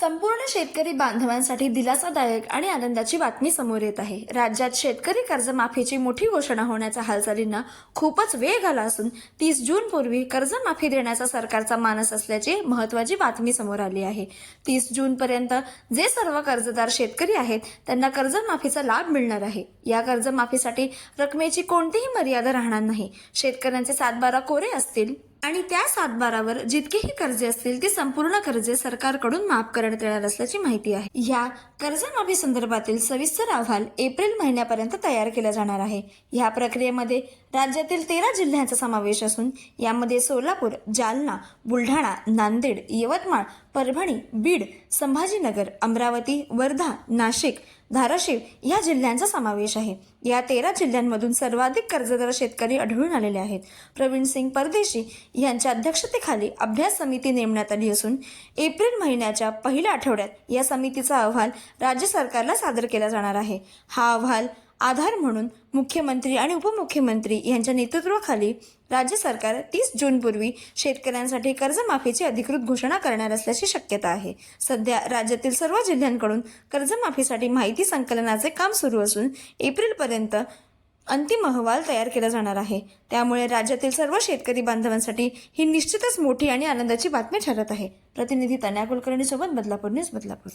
संपूर्ण शेतकरी बांधवांसाठी दिलासादायक आणि आनंदाची बातमी समोर येत आहे. राज्यात शेतकरी कर्जमाफीची मोठी घोषणा होण्याच्या हालचालींना खूपच वेग आला असून तीस जून पूर्वी कर्जमाफी देण्याचा सरकारचा मानस असल्याची महत्वाची बातमी समोर आली आहे. तीस जून पर्यंत जे सर्व कर्जदार शेतकरी आहेत त्यांना कर्जमाफीचा लाभ मिळणार आहे. या कर्जमाफीसाठी रकमेची कोणतीही मर्यादा राहणार नाही. शेतकऱ्यांचे सातबारा कोरे असतील. आणि त्या सातबारावर जितकीही कर्जे असतील ती संपूर्ण कर्जे सरकारकडून माफ करण्यात येणार असल्याची माहिती आहे. या कर्जमाफी संदर्भातील सविस्तर अहवाल एप्रिल महिन्यापर्यंत तयार केला जाणार आहे. या प्रक्रियेमध्ये राज्यातील तेरा जिल्ह्यांचा समावेश असून यामध्ये सोलापूर जालना बुलढाणा नांदेड यवतमाळ परभणी बीड संभाजीनगर अमरावती वर्धा नाशिक धाराशिव या जिल्ह्यांचा समावेश आहे. या तेरा जिल्ह्यांमधून सर्वाधिक कर्जदार शेतकरी आढळून आलेले आहेत. प्रवीण सिंग परदेशी यांच्या अध्यक्षतेखाली अभ्यास समिती नेमण्यात आली असून एप्रिल महिन्याच्या पहिल्या आठवड्यात या समितीचा अहवाल राज्य सरकारला सादर केला जाणार आहे. हा अहवाल आधार म्हणून मुख्यमंत्री आणि उपमुख्यमंत्री यांच्या नेतृत्वाखाली राज्य सरकार तीस जूनपूर्वी शेतकऱ्यांसाठी कर्जमाफीची अधिकृत घोषणा करणार असल्याची शक्यता आहे. सध्या राज्यातील सर्व जिल्ह्यांकडून कर्जमाफीसाठी माहिती संकलनाचे काम सुरू असून एप्रिलपर्यंत अंतिम अहवाल तयार केला जाणार आहे. त्यामुळे राज्यातील सर्व शेतकरी बांधवांसाठी ही निश्चितच मोठी आणि आनंदाची बातमी ठरत आहे. प्रतिनिधी तन्या कुलकर्णीसोबत बदलापूर न्यूज बदलापूर.